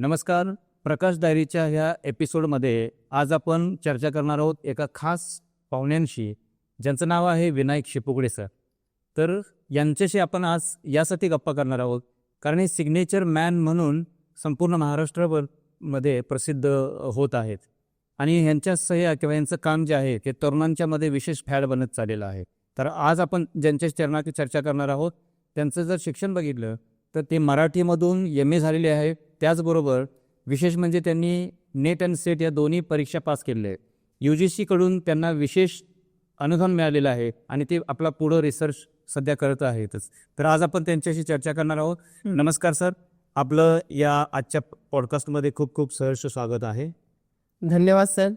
नमस्कार. प्रकाश डायरीच्या ह्या एपिसोडमध्ये आज आपण चर्चा करणार आहोत एका खास पाहुण्यांशी ज्यांचं नाव आहे विनायक शिपुगडे सर. तर यांच्याशी आपण आज यासाठी गप्पा करणार आहोत कारण हे सिग्नेचर मॅन म्हणून संपूर्ण महाराष्ट्रभरमध्ये प्रसिद्ध होत आहेत. आणि ह्यांच्या सह्या किंवा यांचं काम जे आहे ते तरुणांच्यामध्ये विशेष फॅड बनत चाललेलं आहे. तर आज आपण ज्यांच्या चरणाची चर्चा करणार आहोत त्यांचं जर शिक्षण बघितलं तर ते मराठीमधून एम ए झालेले आहे त्याचबरोबर विशेष म्हणजे त्यांनी नेट अँड सेट या दोन्ही परीक्षा पास केलेल्या आहेत यू जी सीकडून त्यांना विशेष अनुदान मिळालेलं आहे आणि ते आपला पुढं रिसर्च सध्या करत आहेतच. तर आज आपण त्यांच्याशी चर्चा करणार आहोत. नमस्कार सर. आपलं या आजच्या पॉडकास्टमध्ये खूप खूप सहर्ष स्वागत आहे. धन्यवाद सर.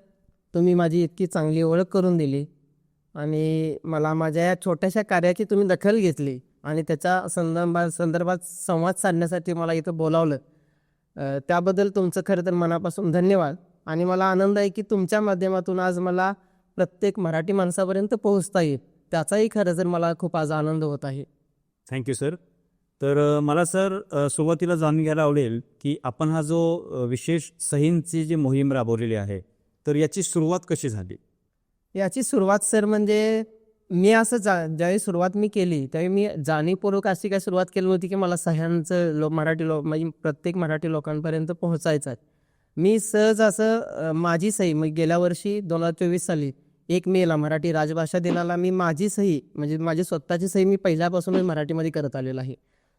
तुम्ही माझी इतकी चांगली ओळख करून दिली आणि मला माझ्या या छोट्याशा कार्याची तुम्ही दखल घेतली आणि त्याच्या संदर्भात संदर्भात संवाद साधण्यासाठी मला इथं बोलावलं. त्याबद्दल तुमचं खरं तर मनापासून धन्यवाद. आणि मला आनंद आहे की तुमच्या माध्यमातून आज मला प्रत्येक मराठी माणसापर्यंत पोहोचता येईल. त्याचाही खरं तर मला खूप आज आनंद होत आहे. थँक्यू सर तर मला सर सुरुवातीला जाणून घ्यायला आवडेल की आपण हा जो विशेष सहींची जी मोहीम राबवलेली आहे तर याची सुरुवात कशी झाली? याची सुरुवात सर म्हणजे मी असं जा ज्यावेळी सुरुवात मी केली त्यावेळी मी जाणीवपूर्वक अशी काय सुरुवात केली होती की मला सह्यांचं लो मराठी लोक म्हणजे प्रत्येक मराठी लोकांपर्यंत पोहोचायचं आहे. मी सहज असं माझी सही मग गेल्या वर्षी दोन हजार चोवीस साली एक मेला मराठी राजभाषा दिनाला मी माझी सही म्हणजे माझी स्वतःची सही मी पहिल्यापासूनच मराठीमध्ये करत आलेलो आहे.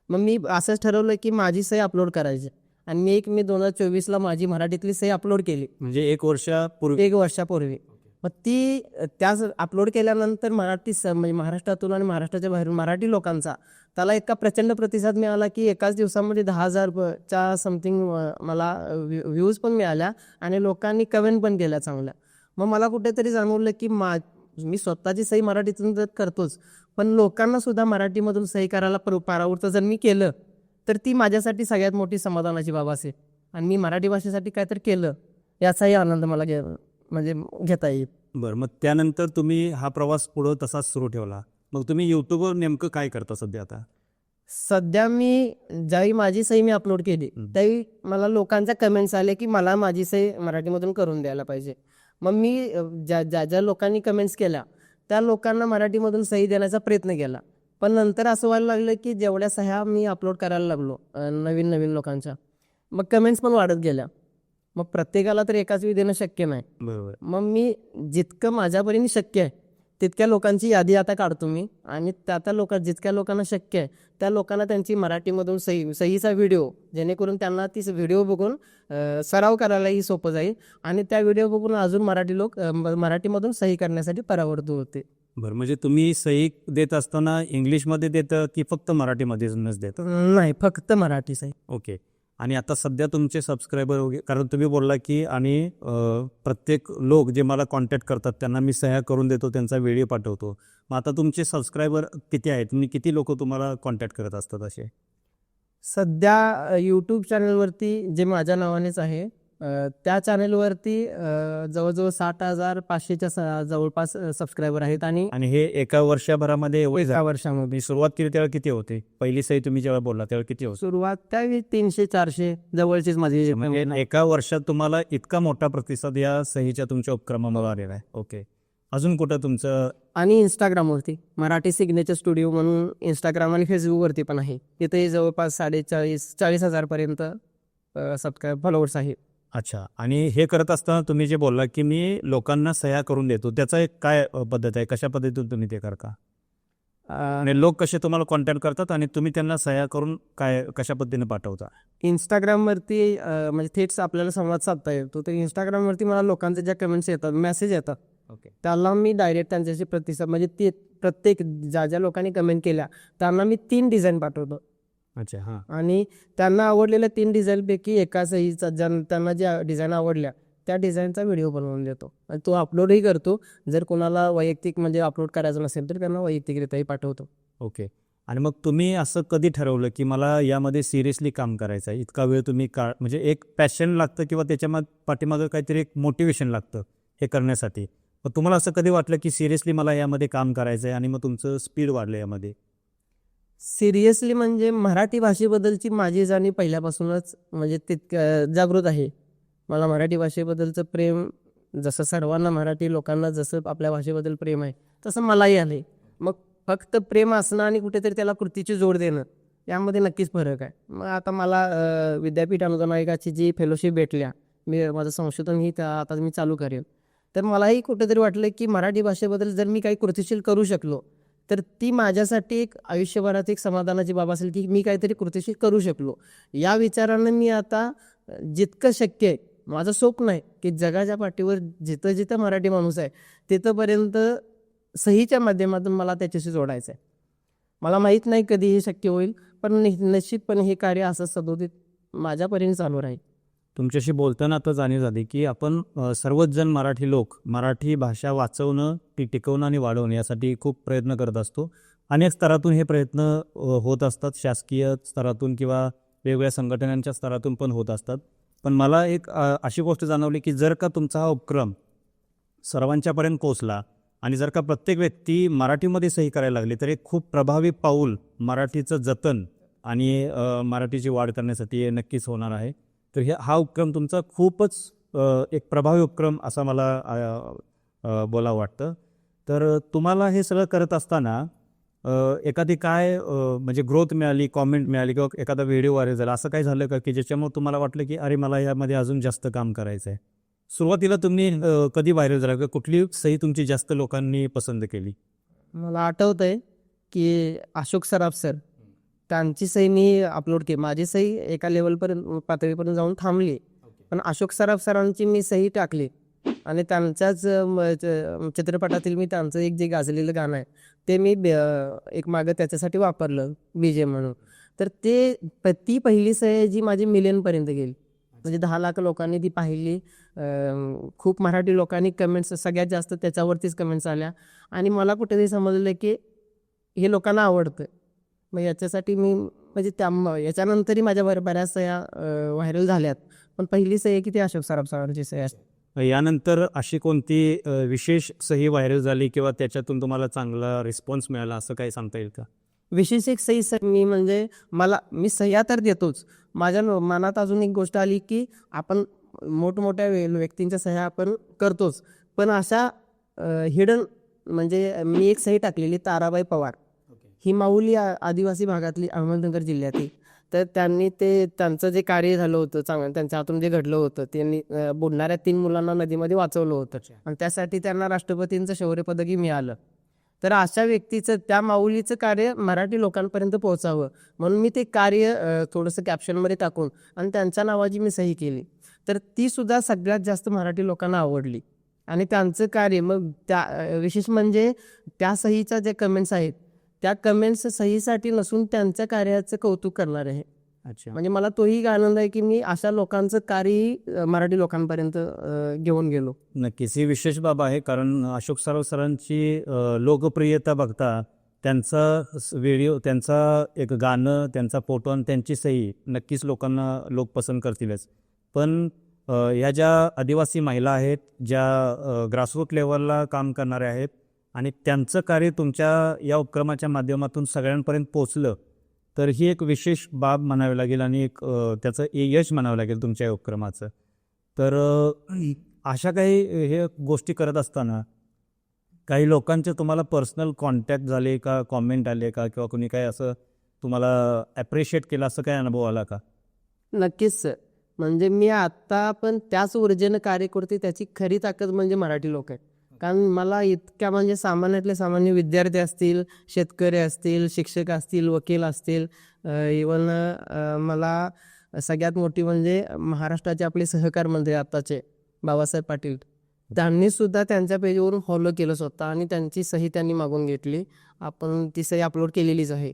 मग मी असंच ठरवलं की माझी सही अपलोड करायची. आणि मी एक मे दोन हजार चोवीसला माझी मराठीतली सही अपलोड केली. म्हणजे एक वर्षापूर्वी. एक वर्षापूर्वी. मग ती त्याच अपलोड केल्यानंतर मराठी स म्हणजे महाराष्ट्रातून आणि महाराष्ट्राच्या बाहेरून मराठी लोकांचा त्याला इतका प्रचंड प्रतिसाद मिळाला की एकाच दिवसामध्ये दहा हजारच्या समथिंग मला व्ह्यूज पण मिळाल्या आणि लोकांनी कमेंट पण केल्या चांगल्या. मग मला कुठेतरी जाणवलं की मा मी स्वतःची सही मराठीतून तर करतोच पण लोकांना सुद्धा मराठीमधून सही करायला पर पारावरतं जर मी केलं तर ती माझ्यासाठी सगळ्यात मोठी समाधानाची बाब असेल आणि मी मराठी भाषेसाठी काय तर केलं याचाही आनंद मला घे म्हणजे घेता येईल. बरं मग त्यानंतर तुम्ही हा प्रवास पुढं तसाच सुरू ठेवला. मग तुम्ही यूट्यूबवर नेमकं काय करता सध्या आता? सध्या मी ज्यावेळी माझी सही मी अपलोड केली. त्यावेळी मला लोकांच्या कमेंट्स आले की मला माझी सही मराठीमधून करून द्यायला पाहिजे. मग मी ज्या ज्या ज्या लोकांनी कमेंट्स केल्या त्या लोकांना मराठीमधून सही देण्याचा प्रयत्न केला. पण नंतर असं व्हायला लागलं की जेवढ्या सह्या मी अपलोड करायला लागलो नवीन नवीन लोकांच्या मग कमेंट्स पण वाढत गेल्या. मग प्रत्येकाला तर एकाच वेळी देणं शक्य नाही. बरोबर. मग मी जितकं माझ्यापरीने शक्य आहे तितक्या लोकांची यादी आता काढतो मी. आणि त्या त्या लोक जितक्या लोकांना शक्य आहे त्या लोकांना त्यांची मराठीमधून सही सहीचा व्हिडिओ जेणेकरून त्यांना ती व्हिडिओ बघून सराव करायलाही सोपं जाईल. आणि त्या व्हिडिओ बघून अजून मराठी लोक मराठीमधून सही करण्यासाठी परावृत्त होते. बरं म्हणजे तुम्ही सही देत असताना इंग्लिशमध्ये देतं की फक्त मराठीमध्येच देतं? नाही फक्त मराठी सही. ओके. आणि आता सध्या तुमचे सबस्क्रायबर वगैरे कारण तुम्ही बोलला की आणि प्रत्येक लोक जे मला कॉन्टॅक्ट करतात त्यांना मी सह्या करून देतो त्यांचा व्हिडिओ पाठवतो. मग आता तुमचे सबस्क्रायबर किती आहेत? तुम्ही किती लोक तुम्हाला कॉन्टॅक्ट करत असतात असे? सध्या यूट्यूब चॅनलवरती जे माझ्या नावानेच आहे त्या चॅनलवरती जवळजवळ साठ हजार पाचशेच्या जवळपास सबस्क्रायबर आहेत आणि आणि हे एका वर्षभरामध्ये एका. वर्षामध्ये. सुरुवात केली तेव्हा किती होते? पहिली सही तुम्ही जेव्हा बोलला तेव्हा किती होते? सुरुवात त्यावेळी तीनशे चारशे जवळचीच माझी म्हणजे एका वर्षात तुम्हाला इतका मोठा प्रतिसाद या सहीच्या तुमच्या उपक्रमाला आलेला आहे. ओके. अजून कुठं तुमचं? आणि इंस्टाग्रामवरती मराठी सिग्नेचर स्टुडिओ म्हणून इंस्टाग्राम आणि फेसबुकवरती पण आहे. तिथे जवळपास साडेचाळीस चाळीस हजारपर्यंत सबस्क्राईब फॉलोअर्स आहेत. अच्छा. आणि हे करत असताना तुम्ही जे बोलला की मी लोकांना सह्या करून देतो त्याचा एक काय पद्धत आहे? कशा पद्धतीतून तुम्ही ते करता? आणि लोक कसे तुम्हाला कॉन्टॅक्ट करतात आणि तुम्ही त्यांना सह्या करून काय कशा पद्धतीने पाठवता? इंस्टाग्रामवरती म्हणजे थेट आपल्याला संवाद साधता येतो. तर इंस्टाग्रामवरती मला लोकांचे ज्या कमेंट्स येतात मेसेज येतात. ओके त्याला मी डायरेक्ट त्यांच्याशी प्रतिसाद म्हणजे ते प्रत्येक ज्या ज्या लोकांनी कमेंट केल्या त्यांना मी तीन डिझाईन पाठवतो. अच्छा हां. आणि त्यांना आवडलेल्या तीन डिझाईनपैकी एका सहीचा ज्या त्यांना ज्या डिझाईन आवडल्या त्या डिझाईनचा व्हिडिओ बनवून देतो. आणि तो अपलोडही करतो. जर कोणाला वैयक्तिक म्हणजे अपलोड करायचं नसेल तर त्यांना वैयक्तिकरित्याही पाठवतो. ओके. आणि मग तुम्ही असं कधी ठरवलं की मला यामध्ये सिरियसली काम करायचं आहे? इतका वेळ तुम्ही का म्हणजे एक पॅशन लागतं किंवा त्याच्या माग पाठीमागं काहीतरी एक मोटिवेशन लागतं हे करण्यासाठी? मग तुम्हाला असं कधी वाटलं की सिरियसली मला यामध्ये काम करायचं आहे आणि मग तुमचं स्पीड वाढलं यामध्ये? सिरियसली म्हणजे मराठी भाषेबद्दलची माझी जाणीव पहिल्यापासूनच म्हणजे तितकं जागृत आहे. मला मराठी भाषेबद्दलचं प्रेम जसं सर्वांना मराठी लोकांना जसं आपल्या भाषेबद्दल प्रेम आहे तसं मलाही आले मग फक्त प्रेम असणं आणि कुठेतरी त्याला कृतीची जोड देणं यामध्ये नक्कीच फरक आहे. मग आता मला विद्यापीठ अनुदान आयोगाची जी फेलोशिप भेटल्या मी माझं संशोधन ही त्या आता मी चालू करेन तर मलाही कुठेतरी वाटलं की मराठी भाषेबद्दल जर मी काही कृतिशील करू शकलो तर ती माझ्यासाठी एक आयुष्यभरात एक समाधानाची बाब असेल की मी काहीतरी कृतीशी करू शकलो. या विचारानं मी आता जितकं शक्य आहे माझं स्वप्न आहे की जगाच्या पाठीवर जिथं जिथं मराठी माणूस आहे तिथंपर्यंत सहीच्या माध्यमातून मला त्याच्याशी जोडायचं आहे. मला माहीत नाही कधी हे शक्य होईल पण निश्चितपणे हे कार्य असं सदोदित माझ्या परीने चालू राहील. तुमच्याशी बोलताना आता जाणीव झाली की आपण सर्वच जण मराठी लोक मराठी भाषा वाचवणं ती टिकवणं आणि वाढवणं यासाठी खूप प्रयत्न करत असतो. अनेक स्तरातून हे प्रयत्न होत असतात. शासकीय स्तरातून किंवा वेगवेगळ्या संघटनांच्या स्तरातून पण होत असतात. पण मला एक अशी गोष्ट जाणवली की जर का तुमचा हा उपक्रम सर्वांच्यापर्यंत पोचला आणि जर का प्रत्येक व्यक्ती मराठीमध्ये सही करायला लागली तर एक खूप प्रभावी पाऊल मराठीचं जतन आणि मराठीची वाढ करण्यासाठी हे नक्कीच होणार आहे. तर हे हा उपक्रम तुमचा खूपच एक प्रभावी उपक्रम असा मला बोला बोलावं वाटतं. तर तुम्हाला हे सगळं करत असताना एखादी काय म्हणजे ग्रोथ मिळाली कॉमेंट मिळाली किंवा एखादा व्हिडिओ व्हायरल झाला असं काही झालं का? की ज्याच्यामुळे तुम्हाला वाटलं की अरे मला यामध्ये अजून जास्त काम करायचं आहे. सुरुवातीला तुम्ही कधी व्हायरल झाला किंवा कुठली सही तुमची जास्त लोकांनी पसंत केली? मला आठवत आहे की अशोक सराफ सर त्यांची सही मी अपलोड केली. माझी सही एका लेवलपर्यंत पातळीपर्यंत जाऊन थांबली. पण अशोक सराफ सरांची मी सही टाकली. आणि त्यांच्याच चित्रपटातील मी त्यांचं एक जे गाजलेलं गाणं आहे ते मी एक मागं त्याच्यासाठी वापरलं. बीजे म्हणून. तर ते ती पहिली सही जी माझी मिलियनपर्यंत गेली. म्हणजे दहा लाख लोकांनी ती पाहिली. खूप मराठी लोकांनी कमेंट्स सगळ्यात जास्त त्याच्यावरतीच कमेंट्स आल्या. आणि मला कुठेतरी समजलं की हे लोकांना आवडतं. मग याच्यासाठी मी म्हणजे त्या याच्यानंतरही माझ्या बऱ्या बऱ्याच सह्या व्हायरल झाल्यात. पण पहिली सही आहे की ती अशोक सराफ सरांची सही आहे यानंतर अशी कोणती विशेष सही व्हायरल झाली किंवा त्याच्यातून तुम्हाला चांगला रिस्पॉन्स मिळाला असं काही सांगता येईल का? विशेष एक सही सर मी म्हणजे मला मी सह्या तर देतोच. माझ्या मनात अजून एक गोष्ट आली की आपण मोठमोठ्या व्यक्तींच्या सह्या आपण करतोच. पण अशा हिडन म्हणजे मी एक सही टाकलेली ताराबाई पवार. ही माऊली आदिवासी भागातली अहमदनगर जिल्ह्यातील. तर त्यांनी ते त्यांचं जे कार्य झालं होतं चांगलं त्यांच्या हातून जे घडलं होतं त्यांनी बुडणाऱ्या तीन मुलांना नदीमध्ये वाचवलं होतं. आणि त्यासाठी त्यांना राष्ट्रपतींचं शौर्य पदकही मिळालं. तर अशा व्यक्तीचं त्या माऊलीचं कार्य मराठी लोकांपर्यंत पोहोचावं. म्हणून मी ते कार्य थोडंसं कॅप्शनमध्ये टाकून आणि त्यांच्या नावाची मी सही केली. तर ती सुद्धा सगळ्यात जास्त मराठी लोकांना आवडली. आणि त्यांचं कार्य मग त्या विशेष म्हणजे त्या सहीच्या ज्या कमेंट्स आहेत त्या कमेंट्स सहीसाठी नसून त्यांच्या कार्याचं कौतुक करणार आहे. अच्छा. म्हणजे मला तोही आनंद आहे की मी अशा लोकांचं कार्यही अ, मराठी लोकांपर्यंत घेऊन गेलो. नक्कीच. ही विशेष बाब आहे कारण अशोक सराफ सरांची लोकप्रियता बघता त्यांचा व्हिडिओ त्यांचा एक गाणं त्यांचा फोटो आणि त्यांची सही नक्कीच लोकांना लोक पसंत करतीलच. पण ह्या ज्या आदिवासी महिला आहेत ज्या ग्रासरूट लेवलला काम करणाऱ्या आहेत आणि त्यांचं कार्य तुमच्या या उपक्रमाच्या माध्यमातून सगळ्यांपर्यंत पोचलं तर ही एक विशेष बाब म्हणावी लागेल आणि एक त्याचं यश म्हणावं लागेल तुमच्या या उपक्रमाचं. तर अशा काही हे गोष्टी करत असताना काही लोकांचे तुम्हाला पर्सनल कॉन्टॅक्ट झाले का कॉमेंट आले का किंवा कोणी काही असं तुम्हाला ॲप्रिशिएट केलं असं काही अनुभव आला का? नक्कीच सर. म्हणजे मी आत्ता पण त्याच ऊर्जेनं कार्य करते त्याची खरी ताकद म्हणजे मराठी लोक आहेत. कारण मला इतक्या म्हणजे सामान्यातले सामान्य विद्यार्थी असतील शेतकरी असतील शिक्षक असतील वकील असतील इवन मला सगळ्यात मोठी म्हणजे महाराष्ट्राचे आपले सहकार मंत्री आत्ताचे बाबासाहेब पाटील. त्यांनी सुद्धा त्यांच्या पेजवरून फॉलो केलं स्वतः आणि त्यांची सही त्यांनी मागून घेतली. आपण ती सही अपलोड केलेलीच आहे.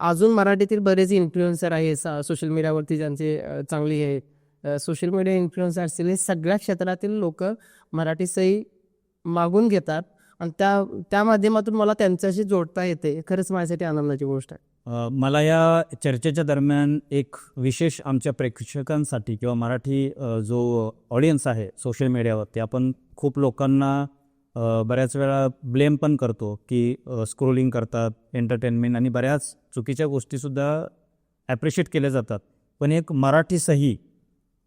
अजून मराठीतील बरेच इन्फ्लुएन्सर आहे सोशल मीडियावरती ज्यांचे चांगली आहे सोशल मीडिया इन्फ्लुएन्सर असतील हे सगळ्या क्षेत्रातील लोक मराठी सही मागून घेतात. आणि त्या त्या माध्यमातून मला त्यांच्याशी जोडता येते. खरंच माझ्यासाठी आनंदाची गोष्ट आहे. मला या चर्चेच्या दरम्यान एक विशेष आमच्या प्रेक्षकांसाठी किंवा मराठी जो ऑडियन्स आहे सोशल मीडियावरती आपण खूप लोकांना बऱ्याच वेळा ब्लेम पण करतो की स्क्रोलिंग करतात एंटरटेनमेंट आणि बऱ्याच चुकीच्या गोष्टीसुद्धा ॲप्रिशिएट केल्या जातात. पण एक मराठी सही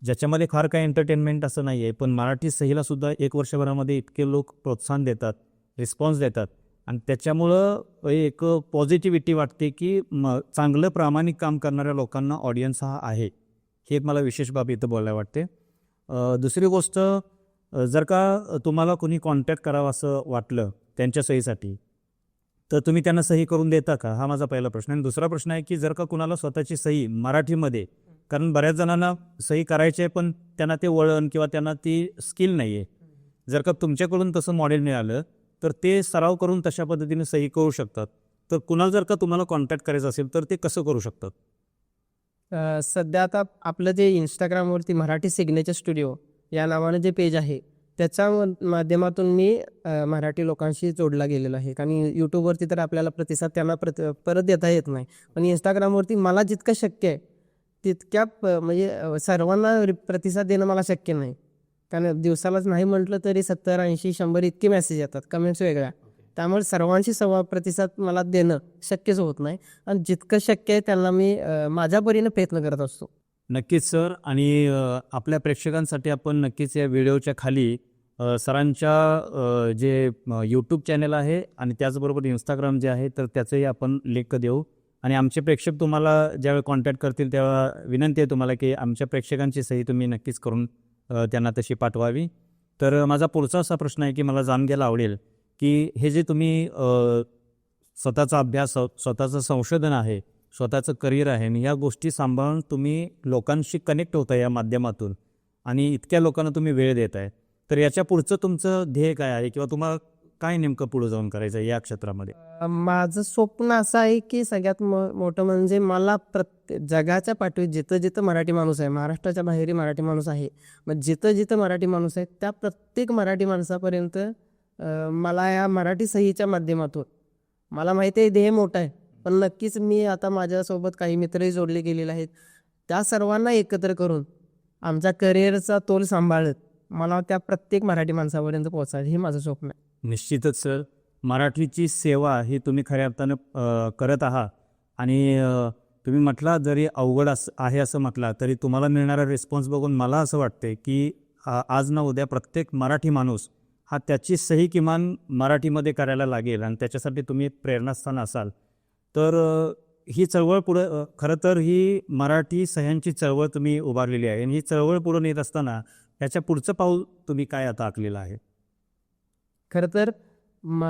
ज्याच्यामध्ये फार काही एंटरटेनमेंट असं नाही आहे पण मराठी सहीला सुद्धा एक वर्षभरामध्ये इतके लोक प्रोत्साहन देतात रिस्पॉन्स देतात. आणि त्याच्यामुळं एक पॉझिटिव्हिटी वाटते की म चांगलं प्रामाणिक काम करणाऱ्या लोकांना ऑडियन्स हा आहे. हे एक मला विशेष बाब इथं बोलायला वाटते. दुसरी गोष्ट जर का तुम्हाला कोणी कॉन्टॅक्ट करावं असं वाटलं त्यांच्या सहीसाठी तर तुम्ही त्यांना सही करून देता का? हा माझा पहिला प्रश्न आणि दुसरा प्रश्न आहे की जर का कुणाला स्वतःची सही मराठीमध्ये कारण बऱ्याच जणांना सही करायची आहे पण त्यांना ते वळण किंवा त्यांना ती स्किल नाही आहे. जर का तुमच्याकडून तसं मॉडेल मिळालं तर ते सराव करून तशा पद्धतीने सही करू शकतात. तर कुणाला जर का तुम्हाला कॉन्टॅक्ट करायचं असेल तर ते कसं करू शकतात? सध्या आता आपलं जे इंस्टाग्रामवरती मराठी सिग्नेचर स्टुडिओ या नावानं जे पेज आहे त्याच्या म- माध्यमातून मी मराठी लोकांशी जोडला गेलेला आहे. कारण यूट्यूबवरती तर आपल्याला प्रतिसाद त्यांना प्रत परत देता येत नाही. पण इंस्टाग्रामवरती मला जितकं शक्य आहे तितक्या प- म्हणजे सर्वांना रि- प्रतिसाद देणं मला शक्य नाही. कारण दिवसालाच नाही म्हटलं तरी सत्तर ऐंशी शंभर इतके मेसेज येतात. कमेंट्स वेगळ्या. त्यामुळे सर्वांशी संवाद प्रतिसाद मला देणं शक्यच होत नाही. आणि जितकं शक्य आहे त्यांना मी माझ्या परीने प्रयत्न करत असतो. नक्कीच सर. आणि आपल्या प्रेक्षकांसाठी आपण नक्कीच या व्हिडिओच्या खाली सरांच्या जे यूट्यूब चॅनल आहे आणि त्याचबरोबर इंस्टाग्राम जे आहे तर त्याचंही आपण लिंक देऊ. आणि आमचे प्रेक्षक तुम्हाला ज्यावेळी कॉन्टॅक्ट करतील तेव्हा विनंती आहे तुम्हाला की आमच्या प्रेक्षकांची सही तुम्ही नक्कीच करून त्यांना तशी पाठवावी. तर माझा पुढचा असा प्रश्न आहे की मला जाणून घ्यायला आवडेल की हे जे तुम्ही स्वतःचा अभ्यास स्वतःचं संशोधन आहे स्वतःचं करिअर आहे आणि ह्या गोष्टी सांभाळून तुम्ही लोकांशी कनेक्ट होता या माध्यमातून आणि इतक्या लोकांना तुम्ही वेळ देत आहे. तर याच्या पुढचं तुमचं ध्येय काय आहे किंवा तुम्हाला काय नेमकं पुढे जाऊन करायचं आहे या क्षेत्रामध्ये? माझं स्वप्न असं आहे की सगळ्यात मोठं म्हणजे मला प्रत्येक जगाच्या पाठीवर जिथं जिथं मराठी माणूस आहे महाराष्ट्राच्या बाहेरही मराठी माणूस आहे मग जिथं जिथं मराठी माणूस आहे त्या प्रत्येक मराठी माणसापर्यंत मला या मराठी सहीच्या माध्यमातून मला माहिती आहे ध्येय मोठं आहे पण नक्कीच मी आता माझ्यासोबत काही मित्रही जोडले गेलेले आहेत. त्या सर्वांना एकत्र करून आमच्या करिअरचा तोल सांभाळत मला त्या प्रत्येक मराठी माणसापर्यंत पोहोचायचं हे माझं स्वप्न आहे. निश्चितच सर. मराठीची सेवा ही तुम्ही खऱ्या अर्थानं करत आहात. आणि तुम्ही म्हटला जरी अवघड अस आहे असं म्हटला तरी तुम्हाला मिळणारा रिस्पॉन्स बघून मला असं वाटते की आज ना उद्या प्रत्येक मराठी माणूस हा त्याची सही किमान मराठीमध्ये करायला लागेल आणि त्याच्यासाठी तुम्ही प्रेरणास्थान असाल. तर ही चळवळ पुढं खरं तर ही मराठी सह्यांची चळवळ तुम्ही उभारलेली आहे आणि ही चळवळ पुढं नेत असताना याच्या पुढचं पाऊल तुम्ही काय आता आखलेलं आहे? खरं तर म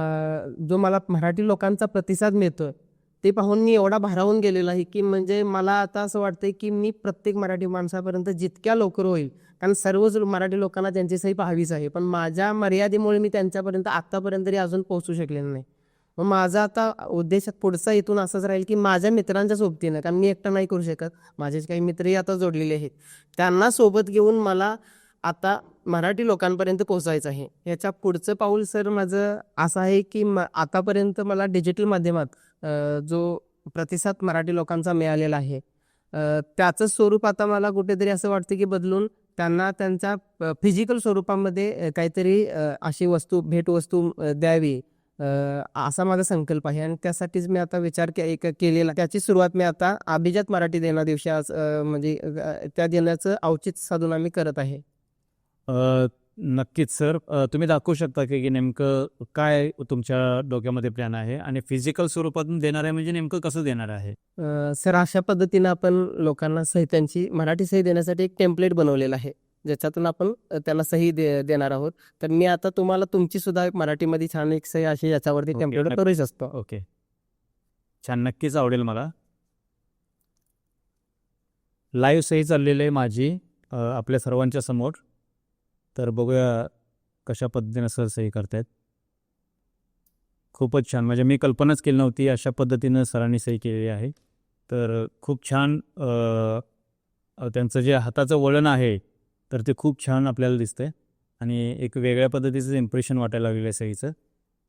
जो मला मराठी लोकांचा प्रतिसाद मिळतोय ते पाहून मी एवढा भारावून गेलेलो आहे की म्हणजे मला आता असं वाटतंय की मी प्रत्येक मराठी माणसापर्यंत जितक्या लवकर होईल कारण सर्वच मराठी लोकांना त्यांची सही पाहावीच आहे पण माझ्या मर्यादेमुळे मी त्यांच्यापर्यंत आत्तापर्यंत तरी अजून पोहोचू शकलेलं नाही. मग माझा आता उद्देश पुढचा इथून असंच राहील की माझ्या मित्रांच्या सोबतीनं कारण मी एकटा नाही करू शकत माझे काही मित्रही आता जोडलेले आहेत त्यांना सोबत घेऊन मला आता मराठी लोकांपर्यंत पोहोचायचं आहे. याच्या पुढचं पाऊल सर माझं असं आहे की म आतापर्यंत मला डिजिटल माध्यमात जो प्रतिसाद मराठी लोकांचा मिळालेला आहे त्याचं स्वरूप आता मला कुठेतरी असं वाटतं की बदलून त्यांना त्यांच्या फिजिकल स्वरूपामध्ये काहीतरी अशी वस्तू भेटवस्तू द्यावी असा माझा संकल्प आहे. आणि त्यासाठीच मी आता विचार के एक केलेला त्याची सुरुवात मी आता अभिजात मराठी देना दिवशी आज म्हणजे त्या देण्याचं औचित्य साधून आम्ही करत आहे. नक्कीच सर. तुम्ही दाखवू शकता की की नेमकं काय तुमच्या डोक्यामध्ये प्लॅन आहे आणि फिजिकल स्वरूपातून देणार आहे म्हणजे नेमकं कसं देणार आहे? अ, सर अशा पद्धतीनं आपण लोकांना सही त्यांची मराठी सही देण्यासाठी एक टेम्पलेट बनवलेलं आहे. ज्याच्यातून आपण अ, त्याला सही दे देणार आहोत. तर मी आता तुम्हाला तुमची सुद्धा एक मराठीमध्ये छान एक सही अशी याच्यावरती ओके, टेम्पलेट नक्की. करू शकतो. ओके. छान नक्कीच आवडेल मला. लाईव्ह सही चाललेली आहे माझी अ, आपल्या सर्वांच्या समोर. तर बघूया कशा पद्धतीनं सर सही करतायत. खूपच छान. म्हणजे मी कल्पनाच केली नव्हती अशा पद्धतीनं सरांनी सही केलेली आहे. तर खूप छान त्यांचं जे हाताचं वळण आहे तर ते खूप छान आपल्याला दिसतंय. आणि एक वेगळ्या पद्धतीचं इम्प्रेशन वाटायला लागलेलं आहे सहीचं.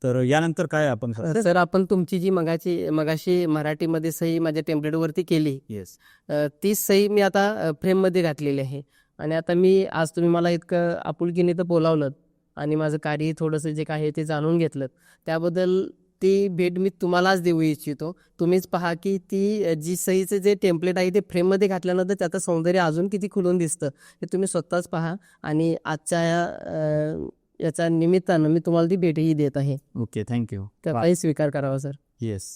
तर यानंतर काय आपण सर आपण तुमची जी मगाची मगाशी मराठीमध्ये सही माझ्या टेम्पलेटवरती केली. येस अ, ती सही मी आता फ्रेममध्ये घातलेली आहे. आणि आता मी आज तुम्ही मला इतकं आपुलकीने तर बोलावलं आणि माझं कार्य थोडंसं जे काय आहे ते जाणून घेतलं त्याबद्दल ती भेट मी तुम्हालाच देऊ इच्छितो. तुम्हीच पहा की ती जी सहीचं जे टेम्पलेट आहे ते फ्रेममध्ये घातल्यानंतर त्याचं सौंदर्य अजून किती खुलून दिसतं हे तुम्ही स्वतःच पहा आणि आजच्या या, याच्या निमित्तानं मी तुम्हाला ती भेटही देत आहे. ओके थँक्यू त्याचाही स्वीकार करावा सर. येस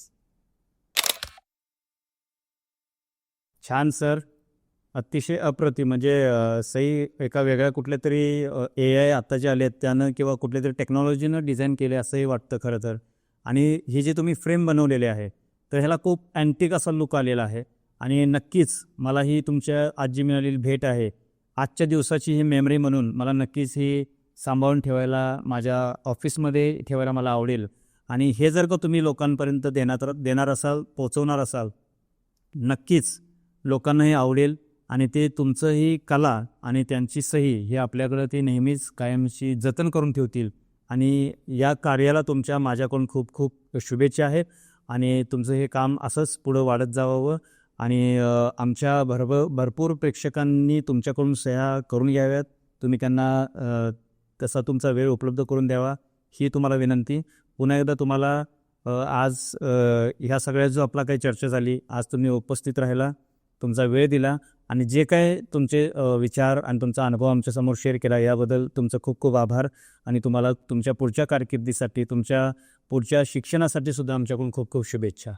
छान सर. अतिशय अप्रतिम. म्हणजे अ, सही एका वेगळ्या कुठल्या तरी ए आय आता जे आले आहेत त्यानं किंवा कुठल्या तरी टेक्नॉलॉजीनं डिझाईन केले असंही वाटतं खरं तर. आणि ही जे तुम्ही फ्रेम बनवलेले आहे तर ह्याला खूप अँटिक असा लुक आलेला आहे. आणि नक्कीच मला ही तुमच्या आजी मिळालेली भेट आहे. आजच्या दिवसाची ही मेमरी म्हणून मला नक्कीच ही सांभाळून ठेवायला माझ्या ऑफिसमध्ये ठेवायला मला आवडेल. आणि हे जर का तुम्ही लोकांपर्यंत देणार देणार असाल पोचवणार असाल नक्कीच लोकांना हे आवडेल. आणि ते तुमचं ही कला आणि त्यांची सही हे आपल्याकडं ते नेहमीच कायमशी जतन करून ठेवतील. आणि या कार्याला तुमच्या माझ्याकडून खूप खूप शुभेच्छा आहेत आणि तुमचं हे काम असंच पुढं वाढत जावावं आणि आमच्या भरभ भरपूर प्रेक्षकांनी तुमच्याकडून सह्या करून घ्याव्यात. तुम्ही त्यांना तसा तुमचा वेळ उपलब्ध करून द्यावा ही तुम्हाला विनंती. पुन्हा एकदा तुम्हाला आज ह्या सगळ्या जो आपला काही चर्चा झाली आज तुम्ही उपस्थित राहिला. तुमचा वेळ दिला आणि जे काय तुमचे विचार आणि तुमचा अनुभव आमच्यासमोर शेअर केला याबद्दल तुमचं खूप खूप आभार आणि तुम्हाला तुमच्या पुढच्या कारकिर्दीसाठी तुमच्या पुढच्या शिक्षणासाठी सुद्धा आमच्याकडून खूप खूप शुभेच्छा.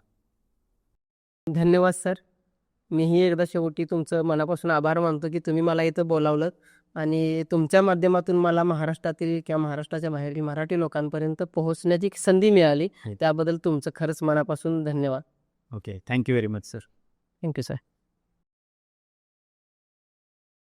धन्यवाद सर. मीही एकदा शेवटी तुमचं मनापासून आभार मानतो की तुम्ही मला इथं बोलावलं आणि तुमच्या माध्यमातून मला महाराष्ट्रातील किंवा महाराष्ट्राच्या बाहेरील मराठी लोकांपर्यंत पोहोचण्याची संधी मिळाली. हो. त्याबद्दल तुमचं खरंच मनापासून धन्यवाद. Okay. Thank you very much sir. Thank you sir.